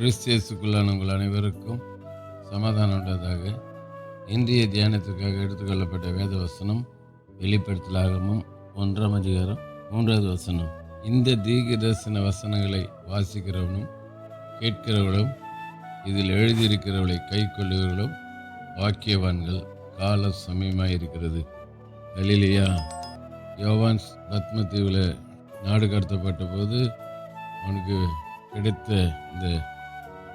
கிறிஸ்தியஸுக்குள்ளான உங்கள் அனைவருக்கும் சமாதானம் உண்டதாக இன்றைய தியானத்திற்காக எடுத்துக்கொள்ளப்பட்ட வேத வசனம் வெளிப்படுத்தலாகமும் ஒன்றாம் அதிகாரம் மூன்றாவது வசனம். இந்த தீர்க்க தரிசன வசனங்களை வாசிக்கிறவனும் கேட்கிறவர்களும் இதில் எழுதியிருக்கிறவளை கை கொள்ளுகிறவர்களும் வாக்கியவான்கள் கால சமயமாக இருக்கிறது கலிலியா யோவான் பத்மதீவில் நாடு கடத்தப்பட்ட போது அவனுக்கு கிடைத்த இந்த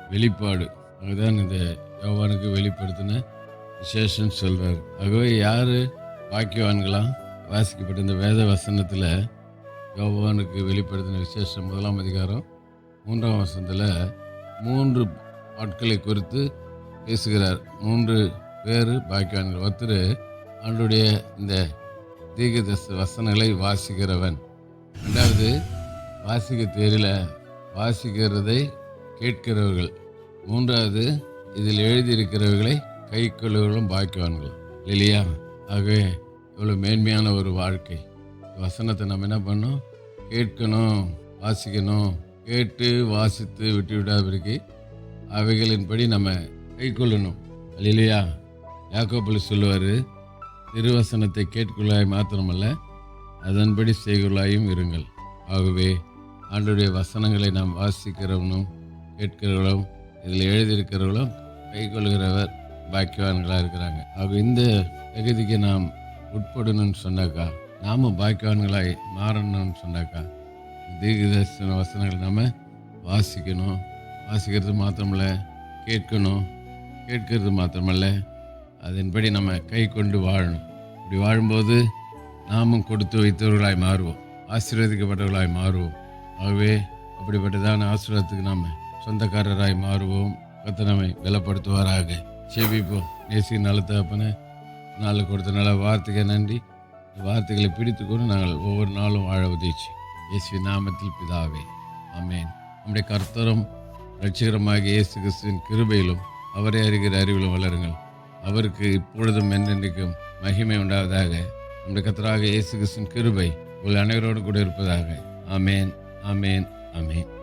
வெளிப்பாடு. அதுதான் இந்த யோவானுக்கு வெளிப்படுத்தின விசேஷம் சொல்கிறார் ஆகவே யார் பாக்கியவான்களாம்? வாசிக்கப்பட்ட இந்த வேத வசனத்தில் யோவானுக்கு வெளிப்படுத்தின விசேஷம் முதலாம் அதிகாரம் மூன்றாம் வசனத்தில் மூன்று ஆட்களை குறித்து பேசுகிறார். மூன்று பேர் பாக்கியவான்கள். ஒருத்தர் அவனுடைய இந்த தீகதச வசனங்களை வாசிக்கிறவன். ரெண்டாவது வாசிக்க தெரியல. வாசிக்கிறதை கேட்கிறவர்கள். மூன்றாவது இதில் எழுதியிருக்கிறவர்களை கை கொள்ளுகளும் பாக்கியவான்கள். இல்லையா? ஆகவே இவ்வளோ மேன்மையான ஒரு வாழ்க்கை. வசனத்தை நம்ம என்ன பண்ணோம் கேட்கணும் வாசிக்கணும். கேட்டு வாசித்து விட்டு விடாதிருக்கு அவைகளின்படி நம்ம கை கொள்ளணும் இல்லையா? யாக்கோப்பில் சொல்லுவார் திருவசனத்தை கேட்குள்ளாய் மாத்திரமல்ல அதன்படி செய்குள்ளாயும் இருங்கள். ஆகவே ஆண்டுடைய வசனங்களை நாம் வாசிக்கிறவனும் கேட்கிறவர்களும் இதில் எழுதியிருக்கிறவர்களும் கைக்கொள்கிறவர் பாக்கியவான்களாக இருக்கிறாங்க. ஆக இந்த தகுதிக்கு நாம் உட்படணும்னு சொன்னாக்கா நாமும் பாக்கியவான்களாய் மாறணும்னு சொன்னாக்கா தீர்க்கதர்சன வசனங்கள் நாம் வாசிக்கணும். வாசிக்கிறது மாத்திரமில்ல கேட்கணும். கேட்கறது மாத்திரமல்ல அதன்படி நம்ம கை கொண்டு வாழணும். இப்படி வாழும்போது நாமும் கொடுத்து வைத்தவர்களாய் மாறுவோம். ஆசீர்வதிக்கப்பட்டவர்களாய் மாறுவோம். ஆகவே அப்படிப்பட்டதான ஆசீர்வாதத்துக்கு நாம் சொந்தக்காரராய் மாறுவோம். கத்தனமை நம்மை பலப்படுத்துவாராக. செபிப்போம் நேசி நல்ல தகப்பன நாள் கொடுத்த நல்ல வார்த்தைக்கு நன்றி. வார்த்தைகளை பிடித்துக்கொண்டு நாங்கள் ஒவ்வொரு நாளும் வாழ உதவிச்சு இயேசு நாமத்தில் பிதாவே. ஆமென். நம்முடைய கர்த்தரும் ரட்சிகரமாக இயேசு கிறிஸ்துவின் கிருபையிலும் அவரை அறிகிற அறிவிலும் வளருங்கள். அவருக்கு இப்பொழுதும் என்றென்றைக்கும் மகிமை உண்டாவதாக. நம்முடைய கர்த்தராக இயேசு கிறிஸ்துவின் கிருபை உங்கள் அனைவரோடு கூட இருப்பதாக. ஆமேன். ஆமேன். ஆமேன்.